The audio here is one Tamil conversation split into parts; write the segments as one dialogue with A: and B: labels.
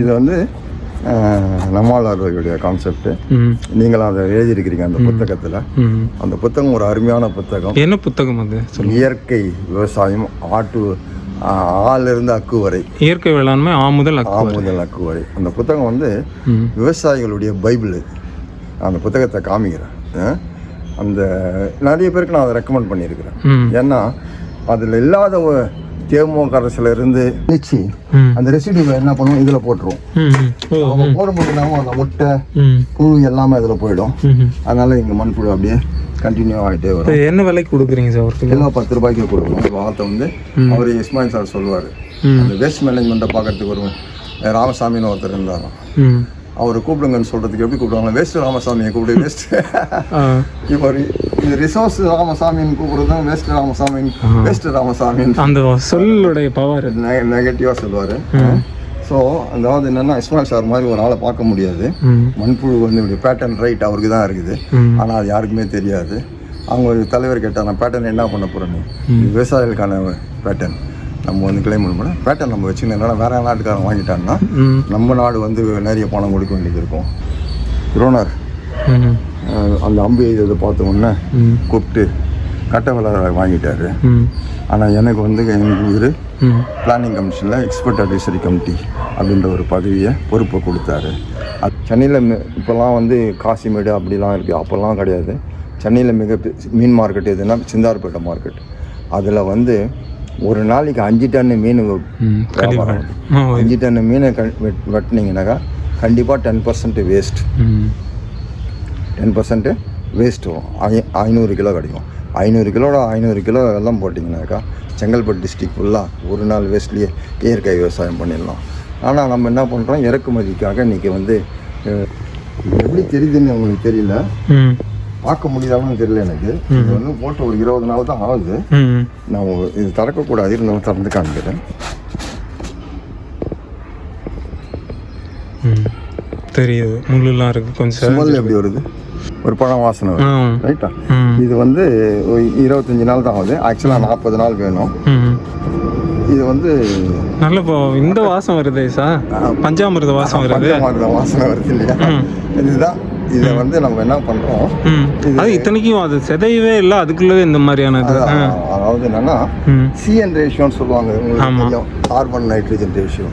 A: இது வந்து நம்மாழ்வார்களுடைய கான்செப்ட் நீங்களும் அதை எழுதியிருக்கிறீங்க அந்த புத்தகத்தில். அந்த புத்தகம் ஒரு அருமையான புத்தகம்.
B: என்ன புத்தகம் அது?
A: இயற்கை விவசாயம் ஆட்டு ஆஹ், ஆளிலிருந்து அக்கு வரை.
B: இயற்கை வேளாண்மை ஆ முதல் அக்கு
A: ஆ முதல் அக்கு வரை. அந்த புத்தகம் வந்து விவசாயிகளுடைய பைபிள். அந்த புத்தகத்தை காமிக்கிறேன் அந்த நிறைய பேருக்கு நான் அதை ரெக்கமெண்ட் பண்ணியிருக்கிறேன். ஏன்னா அதில் இல்லாத தேமுக அரசுல இருந்து நிச்சு அந்த ரெசிடியூ என்ன பண்ணுவோம்? இதில் போட்டுருவோம். அவங்க போடும்போது நம்ம அந்த முட்டை புழு எல்லாமே அதில் போயிடும். அதனால இங்கே மண்புழு அப்படியே கண்டினியூ ஆகிட்டே வரும்.
B: என்ன விலைக்கு கொடுக்குறீங்க சார் கிலோ
A: பத்து ரூபாய்க்கு கொடுக்கணும். வார்த்தை வந்து அவர் இஸ்மாயில் சார் சொல்லுவார். அந்த வேஸ்ட் மேனேஜ்மெண்ட்டை பார்க்கறதுக்கு ஒரு ராமசாமின்னு ஒருத்தர் இருந்தாராம். அவர் கூப்பிடுங்கன்னு சொல்றதுக்கு எப்படி கூப்பிடுவாங்க? வேஸ்ட் ராமசாமியை கூப்பிடு வேஸ்ட் இவர் இது ரிசோர்ஸ் ராமசாமின்னு கூப்பிடுறது வேஸ்ட் ராமசாமின்னு வேஸ்ட் ராமசாமின்னு
B: அந்த சொல்லுடைய பவர்
A: நெகட்டிவாக சொல்லுவார். ஸோ அதாவது என்னன்னா இஸ்மாயில் சார் மாதிரி ஒரு ஆளை பார்க்க முடியாது. மண்புழு வந்து பேட்டர்ன் ரைட் அவருக்கு தான் இருக்குது. ஆனால் அது யாருக்குமே தெரியாது. அவங்க ஒரு தலைவர் கேட்டால் நான் பேட்டர்ன் என்ன பண்ண போகிறேன்னு விவசாயிகளுக்கான பேட்டர்ன் நம்ம வந்து கிளைம் பண்ண பேட்டர்ன் நம்ம வச்சுக்கணும். வேற நாட்டுக்காரன் வாங்கிட்டான்னா நம்ம நாடு வந்து நிறைய பணம் கொடுக்க வேண்டியது இருக்கும். துரோணர் அந்த அம்பு இதை பார்த்த உடனே கூப்பிட்டு கட்ட விலை வாங்கிட்டாரு. ஆனால் எனக்கு வந்து எங்கள்
B: ம்.
A: பிளானிங் கமிஷனில் எக்ஸ்பர்ட் அட்வைசரி கமிட்டி அப்படின்ற ஒரு பதவியை பொறுப்பை கொடுத்தாரு. அது சென்னையில் இப்போல்லாம் வந்து காசிமேடு அப்படிலாம் இருக்குது அப்போல்லாம் கிடையாது. சென்னையில் மிக மீன் மார்க்கெட் எதுனா சிந்தார்பேட்டை மார்க்கெட் அதில் வந்து ஒரு நாளைக்கு அஞ்சு டன்னு மீன் அஞ்சு டன்னு மீனை க- வெட் வெட்டினீங்கன்னாக்கா கண்டிப்பாக ten percent waste ten percent waste வரும். ஐ ஐநூறு கிலோ கிடைக்கும். ஐநூறு கிலோட ஐநூறு கிலோ வெள்ளம் போட்டிங்கனாக்கா செங்கல்பட்டு டிஸ்ட்ரிக் ஃபுல்லாக ஒரு நாள் வேஸ்ட்லேயே இயற்கை விவசாயம் பண்ணிடலாம். ஆனால் நம்ம என்ன பண்ணுறோம் இறக்குமதிக்காக இன்றைக்கி வந்து எப்படி தெரியுதுன்னு உங்களுக்கு தெரியல? பார்க்க முடியாதுன்னு தெரியல எனக்கு. இது வந்து போட்டு ஒரு இருபது நாள் தான் ஆகுது. நான் இது திறக்கக்கூடாது. இருந்தாலும் திறந்து காமிக்கிறேன்.
B: தெரியுது. முள்ளுலாம் இருக்குது கொஞ்சம்
A: ஸ்மெல் எப்படி வருது? ஒரு பழம் வாசனை
B: ஆ?
A: வருது ரைட்டா இது வந்து இருபத்தஞ்சி நாள் தான் ஆகுது. ஆக்சுவலாக நாற்பது நாள் வேணும். இது வந்து
B: நல்ல இந்த வாசம் வருதே சார் பஞ்சாமிர்த வாசம் வருது.
A: பஞ்சமார்த வாசனை வருது இல்லையா? இதுதான். இதை வந்து நம்ம என்ன பண்ணுறோம்
B: ம். அது இத்தனைக்கும் அது சிதையவே இல்லை. அதுக்குள்ளவே இந்த மாதிரியான.
A: அதாவது என்னன்னா சிஎன் ரேஷியோன்னு சொல்லுவாங்க. உங்களுக்கு தெரியும். கார்பன் நைட்ரஜன் ரேஷியோ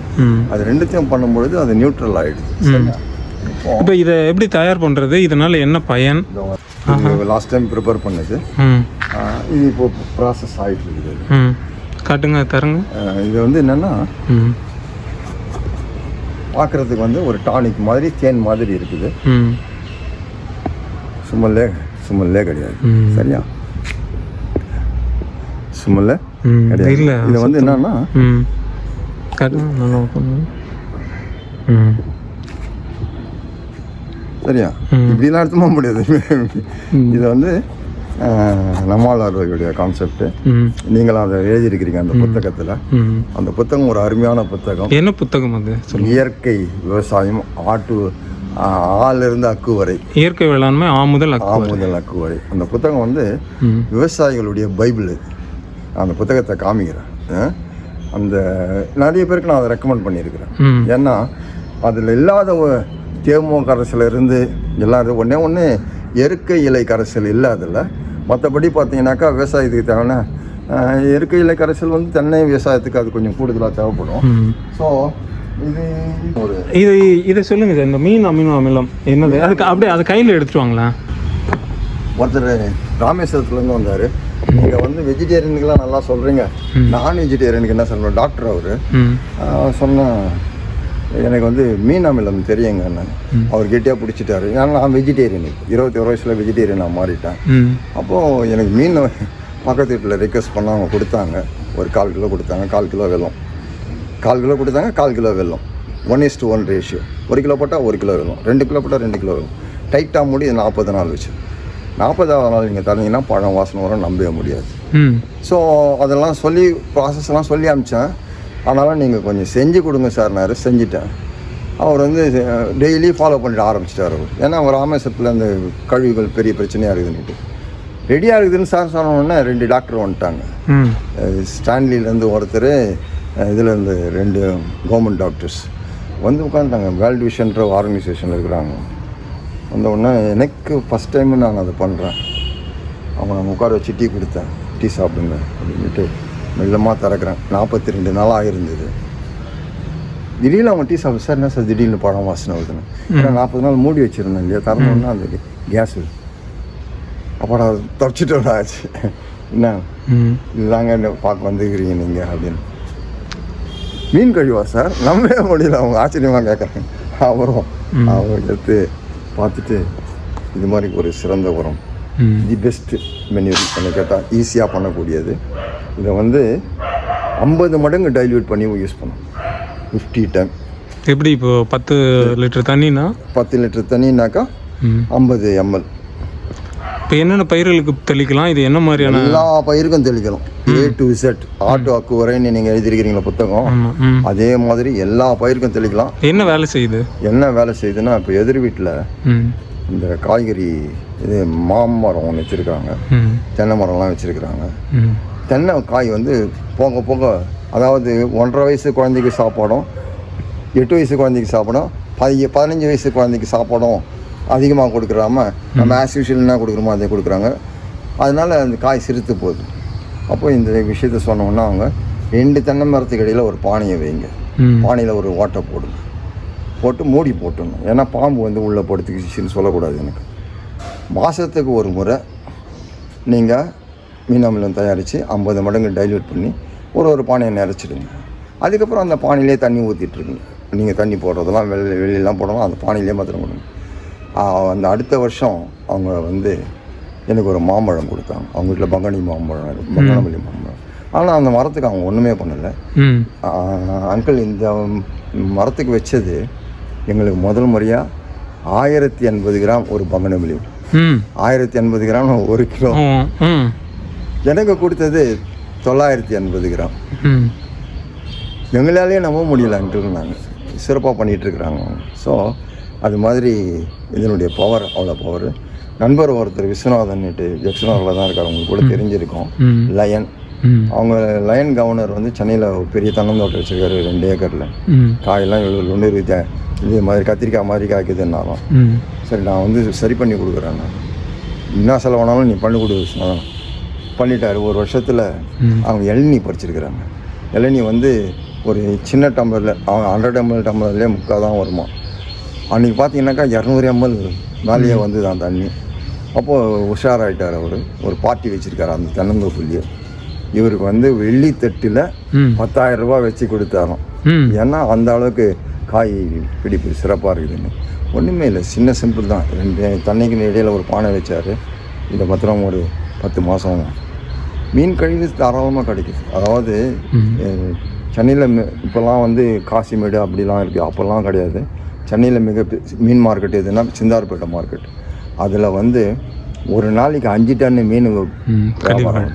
A: அது ரெண்டுத்தையும் பண்ணும்பொழுது அது நியூட்ரல் சரியா? இப்போ
B: இதை எப்படி தயார் பண்ணுறது இதனால என்ன பயன்?
A: லாஸ்ட் டைம் ப்ரிப்பேர் பண்ணது. இது இப்போ ப்ராசஸ் ஆகிட்டு இருக்குது.
B: காட்டுங்க தருங்க.
A: இது வந்து என்னன்னா பார்க்குறதுக்கு வந்து ஒரு டானிக் மாதிரி தேன் மாதிரி இருக்குது. சுமல்லே சுமல்லே கிடையாது. சரியா? சுமல்ல கிடையாது.
B: இல்லை
A: இது வந்து என்னன்னா சரியா. இப்படிலாம் எடுத்துமா முடியாது. இது வந்து ஆஹ், நம்மாழ்வார்களுடைய கான்செப்ட் நீங்களும் அதை எழுதியிருக்கிறீங்க அந்த புத்தகத்தில். அந்த புத்தகம் ஒரு அருமையான புத்தகம்.
B: என்ன புத்தகம் அது?
A: இயற்கை விவசாயம் ஆட்டு ஆஹ், ஆளிலிருந்து அக்கு வரை.
B: இயற்கை வேளாண்மை ஆ முதல்
A: ஆ
B: அக்கு
A: முதல் அக்கு வரை. அந்த புத்தகம் வந்து விவசாயிகளுடைய பைபிள். அந்த புத்தகத்தை காமிக்கிறேன் அந்த நிறைய பேருக்கு நான் அதை ரெக்கமெண்ட் பண்ணியிருக்கிறேன். ஏன்னா அதில் இல்லாத தேமுக கரைசல் இருந்து எல்லாம் ஒன்றே ஒன்று இயற்கை இலை கரைசல் இல்லை அதில். மற்றபடி பார்த்தீங்கன்னாக்கா விவசாயத்துக்கு தேவையான ஆஹ், இயற்கை இலை கரைசல் வந்து தென்னை விவசாயத்துக்கு அது கொஞ்சம் கூடுதலாக தேவைப்படும். ஸோ இது ஒரு
B: இது இதை சொல்லுங்க சார் இந்த மீன் அமினோ அமிலம் என்னது? அதுக்கு அப்படியே அதை கையில் எடுத்துட்டு வாங்களேன்
A: ஒருத்தர் ராமேஸ்வரத்துலேருந்து வந்தார். நீங்கள் வந்து வெஜிடேரியனுக்கெல்லாம் நல்லா சொல்கிறீங்க நான் வெஜிடேரியனுக்கு என்ன சொல்கிறேன் டாக்டர் அவர்.
B: ம்.
A: சொன்னேன் எனக்கு வந்து மீன் அமிலம் தெரியுங்க நான் அவர் கெட்டியாக பிடிச்சிட்டாரு. ஏன்னா நான் வெஜிடேரியன் இருபத்தி ஒரு வயசில் வெஜிடேரியன் நான் மாறிட்டேன். அப்போது எனக்கு மீன் பக்கத்து வீட்டில் ரிக்வஸ்ட் பண்ண அவங்க கொடுத்தாங்க. ஒரு கால் கிலோ கொடுத்தாங்க. கால் கிலோ வெல்லம். கால் கிலோ கொடுத்தாங்க கால் கிலோ வெல்லம். One is to one ratio ஒரு கிலோ போட்டால் ஒரு கிலோ வெல்லம். ரெண்டு கிலோ போட்டால் ரெண்டு கிலோ வெல்லம். டைட்டாக மூடி நாற்பது நாள் வச்சு. நாற்பதாவது நாள் நீங்கள் தரீங்கன்னா பழம் வாசனை வரும் நம்பவே முடியாது. ஸோ அதெல்லாம் சொல்லி ப்ராசஸ்லாம் சொல்லி அனுப்பிச்சேன். ஆனாலும் நீங்கள் கொஞ்சம் செஞ்சு கொடுங்க சார்னாரு செஞ்சுட்டேன். அவர் வந்து டெய்லி ஃபாலோ பண்ணிட்டு ஆரம்பிச்சிட்டார் அவர். ஏன்னா அவர் ராமேஸ்வரத்தில் அந்த கழிவுகள் பெரிய பிரச்சனையாக இருக்குதுன்னுட்டு. ரெடியாக இருக்குதுன்னு சார் சொன்ன உடனே ரெண்டு டாக்டர் வந்துட்டாங்க. ஸ்டான்லிலேருந்து ஒருத்தர் இதுலேருந்து ரெண்டு கவர்மெண்ட் டாக்டர்ஸ் வந்து உட்காந்துட்டாங்க வேர்ல்டு விஷன்ற ஆர்கனைசேஷனில் இருக்கிறாங்க. வந்த உடனே எனக்கு ஃபஸ்ட் டைம் நான் அதை பண்ணுறேன் அவங்க உட்கார வச்சு டீ கொடுத்தேன். டீ சாப்பிடுங்க அப்படின்ட்டு மெல்லமாக திறக்கிறேன். நாற்பத்தி ரெண்டு நாளாக ஆகிருந்தது திடீர்னு அவங்க டீ சாப்பிடு சார் என்ன சார் திடீர்னு பழம் வாசனை வருதுன்னு? ஏன்னா நாற்பது நாள் மூடி வச்சுருந்தேன் இல்லையா? திறந்தோன்னா அந்த கேஸு அப்புறம் தொடச்சிட்டு ஆச்சு என்ன? இதுதாங்க என்ன பார்க்க வந்துக்கிறீங்க நீங்கள் அப்படின்னு. மீன் கழிவா சார்? நம்பவே முடியல. அவங்க ஆச்சரியமாக கேட்குறாங்க அப்புறம் அவங்க எடுத்து பார்த்துட்டு இது மாதிரி ஒரு சிறந்த உரம். தி பெஸ்ட்டு மெனு என்ன கேட்டால் ஈஸியாக பண்ணக்கூடியது. இதை வந்து ஐம்பது மடங்கு டைல்யூட் பண்ணி யூஸ் பண்ணோம் ஃபிஃப்டி டைம்.
B: எப்படி இப்போ பத்து லிட்டர் தண்ணினா?
A: பத்து லிட்டர் தண்ணினாக்கா ஐம்பது எம்எல்
B: இப்போ என்னென்ன பயிர்களுக்கு தெளிக்கலாம்? இது என்ன மாதிரியான
A: எல்லா பயிருக்கும் தெளிக்கணும் ஏ டு செட் ஆட்டோ அக்குவரைன்னு நீங்கள் எழுதிருக்கிறீங்களா புத்தகம்? அதே மாதிரி எல்லா பயிருக்கும் தெளிக்கலாம்.
B: என்ன வேலை செய்யுது?
A: என்ன வேலை செய்யுதுன்னா இப்போ எதிர் வீட்டில் இந்த காய்கறி இது மாமரம் ஒன்று வச்சுருக்காங்க தென்னை மரம்லாம் வச்சுருக்குறாங்க. தென்னை காய் வந்து போக போக அதாவது ஒன்றரை வயசு குழந்தைக்கு சாப்பாடும் எட்டு வயசு குழந்தைக்கு சாப்பிடும் பதி பதினஞ்சு வயசு குழந்தைக்கு சாப்பாடும் அதிகமாக கொடுக்குறாம நம்ம ஆஸ் யூஷுவல் என்ன கொடுக்குறோமோ அதை கொடுக்குறாங்க. அதனால அந்த காய் சிறுத்து போகுது. அப்போ இந்த விஷயத்த சொன்னோன்னா அவங்க ரெண்டு தென்னை மரத்துக்கு இடையில் ஒரு பானையை வைங்க. பானையில் ஒரு ஓட்டை போடுங்க. போட்டு மூடி போட்டுடணும். ஏன்னா பாம்பு வந்து உள்ளே படுத்துக்கிச்சுன்னு சொல்லக்கூடாது எனக்கு. மாதத்துக்கு ஒரு முறை நீங்கள் மீன் அமிலம் தயாரித்து ஐம்பது மடங்கு டைல்யூட் பண்ணி ஒரு ஒரு பானையை நிறச்சிடுங்க அதுக்கப்புறம் அந்த பானையிலே தண்ணி ஊற்றிட்டுருங்க நீங்கள் தண்ணி போடுறதெல்லாம் வெளி வெளியெல்லாம் போடலாம் அந்த பானையிலே மாத்திரம் கொடுங்க அந்த அடுத்த வருஷம் அவங்க வந்து எனக்கு ஒரு மாம்பழம் கொடுத்தாங்க. அவங்க வீட்டில் பங்காளி மாம்பழம் பங்கனமல்லி மாம்பழம். ஆனால் அந்த மரத்துக்கு அவங்க ஒன்றுமே பண்ணலை. அங்கிள் இந்த மரத்துக்கு வச்சது எங்களுக்கு முதல் முறையாக ஆயிரத்தி எண்பது கிராம் ஒரு பங்கனமல்லி
B: ம்.
A: ஆயிரத்தி எண்பது கிராம் ஒரு கிலோ. எனக்கு கொடுத்தது தொள்ளாயிரத்தி எண்பது கிராம். எங்களாலேயே நம்ப முடியல அங்கிள் நாங்கள் சிறப்பாக பண்ணிகிட்ருக்குறாங்க ஸோ அது மாதிரி இதனுடைய பவர் அவ்வளோ பவர் நண்பர் ஒருத்தர் விஸ்வநாதன்ட்டு ஜெக்ஷனூரில் தான் இருக்கார் உங்களுக்கு கூட தெரிஞ்சிருக்கும். லயன் அவங்க லயன் கவர்னர் வந்து சென்னையில் ஒரு பெரிய தென்னந்தோட்டம் வச்சிருக்காரு ரெண்டு ஏக்கரில். காயெல்லாம் இவ்வளோ ஒன்று இருக்கு. இதே மாதிரி கத்திரிக்காய் மாதிரி காய்க்குதுன்னாலும். சரி நான் வந்து சரி பண்ணி கொடுக்குறேன் நான். என்ன செலவானாலும் நீ பண்ணி கொடு சொன்னான் பண்ணிட்டாரு. ஒரு வருஷத்தில். அவங்க இளநீ பறிச்சிருக்கிறாங்க இளநீ வந்து ஒரு சின்ன டம்ளரில் அவங்க ஹண்ட்ரட் எம்எல் டம்ளர்லேயே முக்கால் தான் வருமா. அன்றைக்கி பார்த்தீங்கன்னாக்கா இரநூறு எம்எல் மேலேயே வந்து தான் தண்ணி. அப்போது உஷாராயிட்டார் அவர். ஒரு பார்ட்டி வச்சுருக்காரு அந்த தென்னந்தோப்புலேயே. இவருக்கு வந்து வெள்ளித்தட்டில்
B: ம்.
A: பத்தாயிரம் ரூபாய் வச்சு கொடுத்தாராம். ஏன்னா அந்த அளவுக்கு காய் பிடிப்பு சிறப்பாக இருக்குதுன்னு. ஒன்றுமே இல்லை சின்ன சிம்பிள் தான். ரெண்டு தண்ணிக்கு இடையில ஒரு பானை வச்சார். இந்த மாத்திரம் ஒரு பத்து மாதம் மீன் கழிவு தாராளமாக கிடைக்குது. அதாவது
B: ம்.
A: சென்னையில் இப்போல்லாம் வந்து காசிமேடு அப்படிலாம் இருக்குது அப்போல்லாம் கிடையாது. சென்னையில் மிக மீன் மார்க்கெட் எதுனா சிந்தார்பேட்டை மார்க்கெட். அதில் வந்து ஒரு நாளைக்கு அஞ்சு டன் மீன் வியாபாரம்.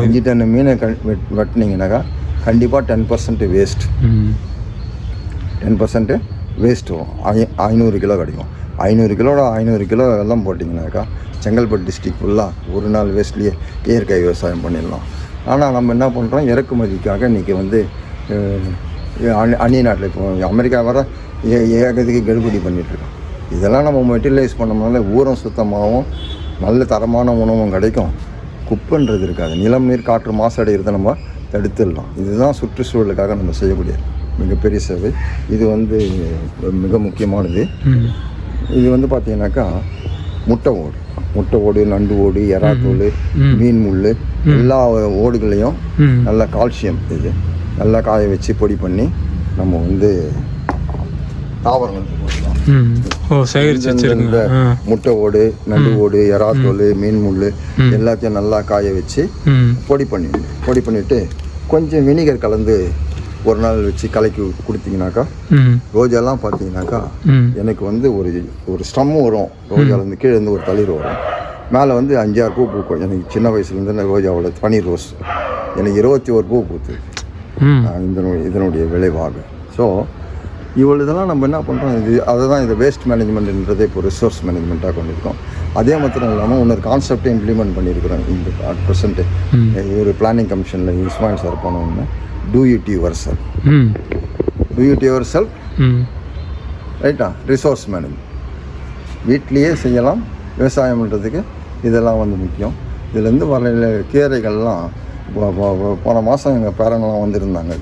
A: அஞ்சு டன் மீனை க- வெட் வெட்டினீங்கன்னாக்கா கண்டிப்பாக ten percent waste ten percent waste வரும். ஐ ஐநூறு கிலோ கிடைக்கும். ஐநூறு கிலோட ஐநூறு கிலோ வெள்ளம் போட்டிங்கனாக்கா செங்கல்பட்டு டிஸ்ட்ரிக் ஃபுல்லாக ஒரு நாள் வேஸ்ட்லேயே இயற்கை விவசாயம் பண்ணிடலாம். ஆனால் நம்ம என்ன பண்ணுறோம் இறக்குமதிக்காக இன்றைக்கி வந்து அந்நிய நாட்டில் இப்போ அமெரிக்கா வர ஏகத்துக்கு கெடுபிடி பண்ணிகிட்ருக்கோம் இதெல்லாம் நம்ம மெட்டீரியலைஸ் பண்ணோம்னால ஊரம் சுத்தமாகவும் நல்ல தரமான உணவும் கிடைக்கும். குப்பைன்றது இருக்காது. நிலம் நீர் காற்று மாசடைகிறத நம்ம தடுத்துடலாம். இதுதான் சுற்றுச்சூழலுக்காக நம்ம செய்யக்கூடிய மிகப்பெரிய சேவை. இது வந்து மிக முக்கியமானது. இது வந்து பார்த்தீங்கன்னாக்கா முட்டை ஓடு. முட்டை ஓடு நண்டு ஓடு எறாத்தூள்
B: ம்.
A: மீன் முள் எல்லா ஓடுகளையும் நல்ல கால்சியம் இது. நல்லா காய வச்சு பொடி பண்ணி நம்ம வந்து
B: ஓ சேகரிச்சு வச்சிருக்கீங்க.
A: முட்டை ஓடு நண்டு ஓடு எறாத்தூள் மீன் முள் எல்லாத்தையும் நல்லா காய வச்சு பொடி பண்ணிடணும் பொடி பண்ணிவிட்டு கொஞ்சம் வினிகர் கலந்து ஒரு நாள் வச்சு கலக்கி கொடுத்தீங்கன்னாக்கா
B: ம்.
A: ரோஜாலாம் பார்த்தீங்கன்னாக்கா
B: ம்.
A: எனக்கு வந்து ஒரு ஒரு ஸ்டம்மு வரும். ரோஜாலேருந்து கீழே இருந்து ஒரு தளிர் வரும். மேலே வந்து அஞ்சாறு பூ பூக்கும். எனக்கு சின்ன வயசுலேருந்து நான் ரோஜாவோட பனீர் ரோஸ். எனக்கு இருபத்தி ஒரு பூ பூத்து. இதனுடைய இதனுடைய விளைவாக. ஸோ இவ்வளோ இதெல்லாம் நம்ம என்ன பண்ணுறோம் இது அதை தான் இது வேஸ்ட் மேனேஜ்மெண்ட்ன்றதே இப்போ ரிசோர்ஸ் மேனேஜ்மெண்ட்டாக கொண்டிருக்கோம். அதே மாத்திரம் இல்லாமல் இன்னொரு கான்செப்டை இம்ப்ளிமெண்ட் பண்ணியிருக்கிறோம் இந்த அட் ப்ரெசண்ட்டு ஒரு பிளானிங் கமிஷனில் இஸ்மாயில் சார் போனோன்னு do you D your cell
B: ம்.
A: Do you D your cell
B: ம்.
A: ரைட்டா? ரிசோர்ஸ் மேனேஜ்மெண்ட் வீட்லேயே செய்யலாம். விவசாயம் பண்ணுறதுக்கு இதெல்லாம் வந்து முக்கியம். இதுலேருந்து வர கீரைகள்லாம் போன மாதம் எங்கள் பேரங்கெல்லாம் வந்திருந்தாங்க.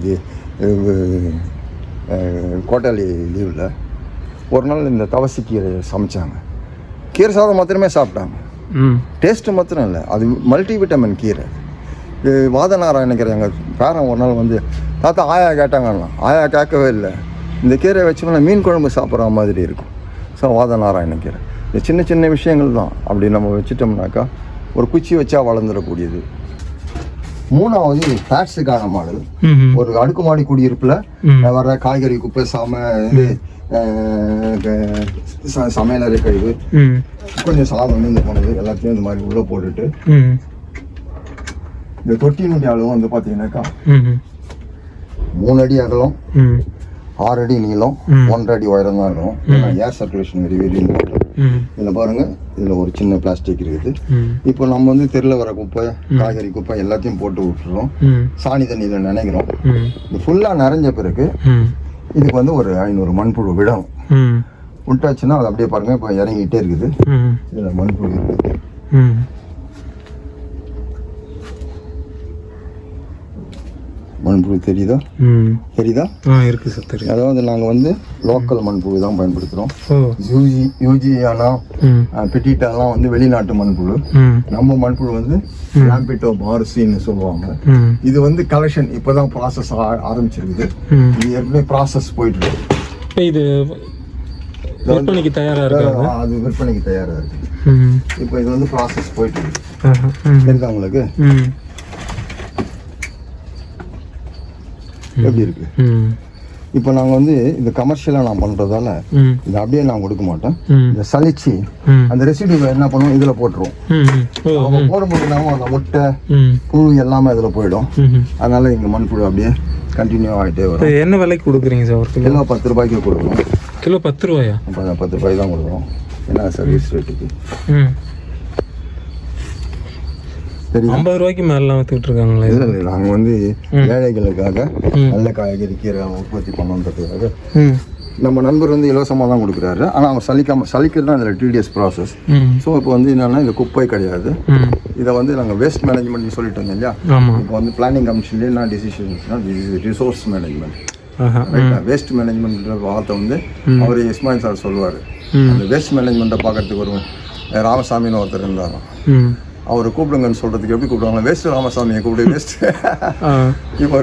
A: கோட்டாலி லீவில் ஒரு நாள் இந்த தவசி கீரை சமைச்சாங்க. கீரை சாதம் மாத்திரமே சாப்பிட்டாங்க. டேஸ்ட்டு மாத்திரம் இல்லை. அது மல்டி விட்டமின் கீரை. இது வாத நாராயண கீரை எங்கள் பேரன் ஒரு நாள் வந்து தாத்தா ஆயா கேட்டாங்கன்னா ஆயா கேட்கவே இல்லை. இந்த கீரை வச்சோம்னா மீன் குழம்பு சாப்பிட்ற மாதிரி இருக்கும். ஸோ வாத நாராயண கீரை இந்த சின்ன சின்ன விஷயங்கள் தான். அப்படி நம்ம வச்சிட்டோம்னாக்கா ஒரு குச்சி வச்சா வளர்ந்துடக்கூடியது. மூணாவது ஃபேட்ஸுக்கான மாடல் ஒரு அடுக்குமாடி குடியிருப்பில். வர காய்கறி குப்பை சாம இது சமையலறை கழிவு கொஞ்சம் சாதம் மீந்து போனது எல்லாத்தையும் இந்த மாதிரி உள்ளே போட்டுட்டு இந்த தொட்டியினுடைய அளவு வந்து பார்த்தீங்கன்னாக்கா
B: ம்
A: மூணு அடி அகலம் ஆறு அடி நீளம். ஒன்றரை அடி உயரம் தான் இருக்கும். Air circulation very very important இதில் பாருங்க இதில் ஒரு சின்ன பிளாஸ்டிக் இருக்குது. இப்போ நம்ம வந்து தெருல வர குப்பை காய்கறி குப்பை எல்லாத்தையும் போட்டு விட்டுறோம். சாணி தண்ணியில் நினைக்கிறோம். இது ஃபுல்லாக நிறைஞ்ச பிறகு இதுக்கு வந்து ஒரு ஐநூறு மண்புழு விடணும்.
B: ம்.
A: விட்டாச்சுன்னா அது அப்படியே பாருங்க இப்போ இறங்கிட்டே இருக்குது. இதில் மண்புழு இருக்குது மண்புழு தெரியுதா? தெரியுதா?
B: ஆ இருக்கு சார் தெரியும்
A: அதாவது நாங்கள் வந்து லோக்கல் மண்புழு தான் பயன்படுத்துகிறோம் யூஜி யூஜியானா பெட்டிட்டாலாம் வந்து வெளிநாட்டு மண்புழு. நம்ம மண்புழு வந்து லாம்பிட்டோ மார்சின்னு சொல்லுவாங்க. இது வந்து கலெக்ஷன் இப்போதான் ப்ராசஸ் ஆரம்பிச்சிருக்குது. இது ஏற்கனவே ப்ராசஸ் போயிட்டு இருக்கு
B: இப்போ இது விற்பனைக்கு தயாராக இருக்காது
A: அது விற்பனைக்கு தயாராக இருக்கு.
B: ம்.
A: இப்போ இது வந்து ப்ராசஸ் போயிட்டு இருக்கு தெரியுதா உங்களுக்கு? எப்படி இருக்கு? இப்போ நாங்கள் வந்து இந்த கமர்ஷியலாக நான் பண்ணுறதால இதை அப்படியே நான் கொடுக்க மாட்டேன். சலிச்சு
B: ம்.
A: அந்த ரெசிடியூவை என்ன பண்ணுவோம்? இதில் போட்டுருவோம். அவங்க போடும்போது நாம அந்த முட்டை புழு எல்லாமே அதில் போயிடும். அதனால இங்கே மண்புழு அப்படியே கண்டினியூ ஆகிட்டே வரும்.
B: என்ன விலைக்கு கொடுக்குறீங்க சார் ஒரு கிலோ?
A: பத்து ரூபாய்க்கு கொடுக்குறோம்.
B: கிலோ பத்து ரூபாயா?
A: அப்போ பத்து ரூபாய் தான் கொடுக்குறோம். என்ன சர்வீஸ் ரேட்டுக்கு தெரியுதா?
B: ஐம்பது ரூபாய்க்கு மேலாம் வித்துக்கிட்டு இருக்காங்களே.
A: இல்லை இல்லை நாங்கள் வந்து ஏழைகளுக்காக. நல்ல காய்கறி கீரை உற்பத்தி பண்ணணுன்றதுக்காக நம்ம நண்பர் வந்து இலவசமாக தான் கொடுக்குறாரு. ஆனால் அவன் சலிக்காம சலிக்கிறது தான் இதில் டிடிஎஸ் ப்ராசஸ் ஸோ இப்போ வந்து என்னென்னா இது குப்பை கிடையாது. இதை வந்து நாங்கள் வேஸ்ட் மேனேஜ்மெண்ட்னு சொல்லிட்டு இருந்தோம் இல்லையா? இப்போ வந்து பிளானிங் கமிஷன்லேயே என்ன டிசிஷன்ஸ்னா ரிசோர்ஸ் மேனேஜ்மெண்ட் வேஸ்ட் மேனேஜ்மெண்ட்ன்ற வார்த்தை வந்து அவர் இஸ்மாயில் சார் சொல்லுவார். அந்த வேஸ்ட் மேனேஜ்மெண்ட்டை பார்க்கறதுக்கு ஒரு ராமசாமின்னு ஒருத்தர் இருந்தாராம். அவர் கூப்பிடுங்கன்னு சொல்கிறதுக்கு எப்படி கூப்பிடுவாங்க வேஸ்ட் ராமசாமியை கூப்பிடு வேஸ்ட்
B: ஆ.
A: இப்போ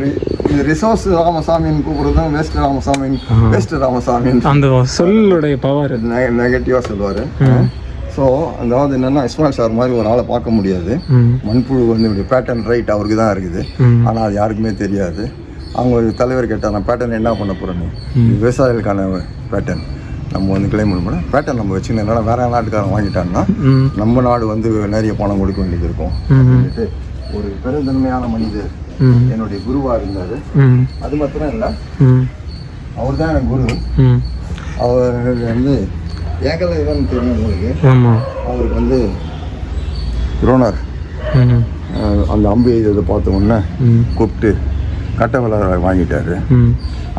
A: இது ரிசோர்ஸ் ராமசாமின்னு கூப்பிடுறது வேஸ்ட் ராமசாமின்னு வேஸ்ட் ராமசாமின்னு.
B: அந்த சொல்லுடைய பவர்
A: நெகட்டிவாக சொல்லுவார். ஸோ அதாவது என்னென்னா இஸ்மாயில் சார் மாதிரி ஒரு ஆளை பார்க்க முடியாது. மண்புழு வந்து இப்படி பேட்டர்ன் ரைட் அவருக்கு தான் இருக்குது. ஆனால் அது யாருக்குமே தெரியாது. அவங்க ஒரு தலைவர் கேட்டால் நான் பேட்டர்ன் என்ன பண்ண போகிறேன்னு விவசாயிகளுக்கான பேட்டர்ன் நம்ம வந்து கிளைம் பண்ண போனால் பேட்டர்ன் நம்ம என்னன்னா வேற நாட்டுக்காரன் வாங்கிட்டான்னா நம்ம நாடு வந்து நிறைய பணம் கொடுக்க வேண்டியது இருக்கும். ஒரு பெருந்தன்மையான மனிதர் என்னுடைய குருவாக இருந்தார். அது மாத்திரம் இல்லை அவர் தான் எனக்கு குரு. அவர் வந்து ஏகல இவன் தெரியும் உங்களுக்கு. அவருக்கு வந்து அஹ், அந்த அம்பு எய்ததை பார்த்த உடனே கூப்பிட்டு கட்ட விலை வாங்கிட்டாரு.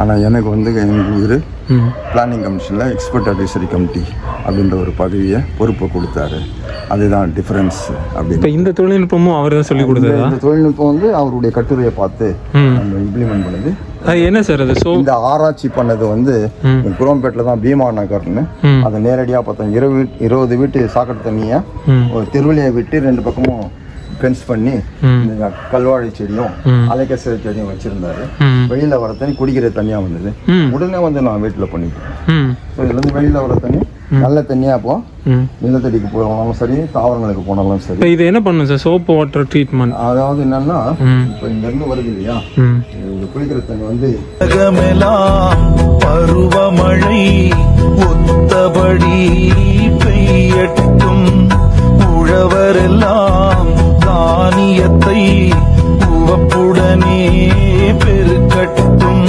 A: ஆனால் எனக்கு வந்து இவர்
B: ம்.
A: பிளானிங் கமிஷனில் எக்ஸ்பர்ட் அட்வைசரி கமிட்டி அப்படின்ற ஒரு பதவியை பொறுப்பை கொடுத்தாரு. அதுதான் டிஃப்ரென்ஸ் அப்படின்னு.
B: இந்த தொழில்நுட்பமும் அவர் தான் சொல்லி கொடுத்ததா
A: இந்த தொழில்நுட்பம் வந்து அவருடைய கட்டுரையை பார்த்து நம்ம இம்ப்ளிமெண்ட் பண்ணது.
B: என்ன சார் அது? சோ
A: இந்த ஆராய்ச்சி பண்ணது வந்து. குரோம்பேட்டில் தான் பீமா நகர்னு. அதை நேரடியாக பார்த்தோம். இருபது இருபது வீட்டு சாக்கடை தண்ணியை ஒரு தெருவிலையை விட்டு ரெண்டு பக்கமும் ஃபென்ஸ் பண்ணி இந்த கல்வாழை செடியும். அலைக்கசை செடியும் வச்சுருந்தாரு. வெளியில் வர தண்ணி குடிக்கிற தண்ணியாக வந்தது. உடனே வந்து நான் வீட்டில் பண்ணிட்டேன்.
B: ம்.
A: ஸோ இதுலேருந்து வெளியில் வர தண்ணி நல்ல தண்ணியாக இப்போ
B: ம்.
A: நிலத்தடிக்கு போனாலும் சரி தாவரங்களுக்கு போனாலும் சரி.
B: இது என்ன பண்ணும் சார்? சோப்பு வாட்டர் ட்ரீட்மெண்ட்
A: அதாவது என்னன்னா இப்போ இங்கேருந்து வருது இல்லையா? இது குளிக்கிற தண்ணி வந்து
C: பருவமழை ஒத்தபடி பெய்யட்டும். உழவரெல்லாம் மானியத்தை உவப்புடனே பெருக்கட்டும்.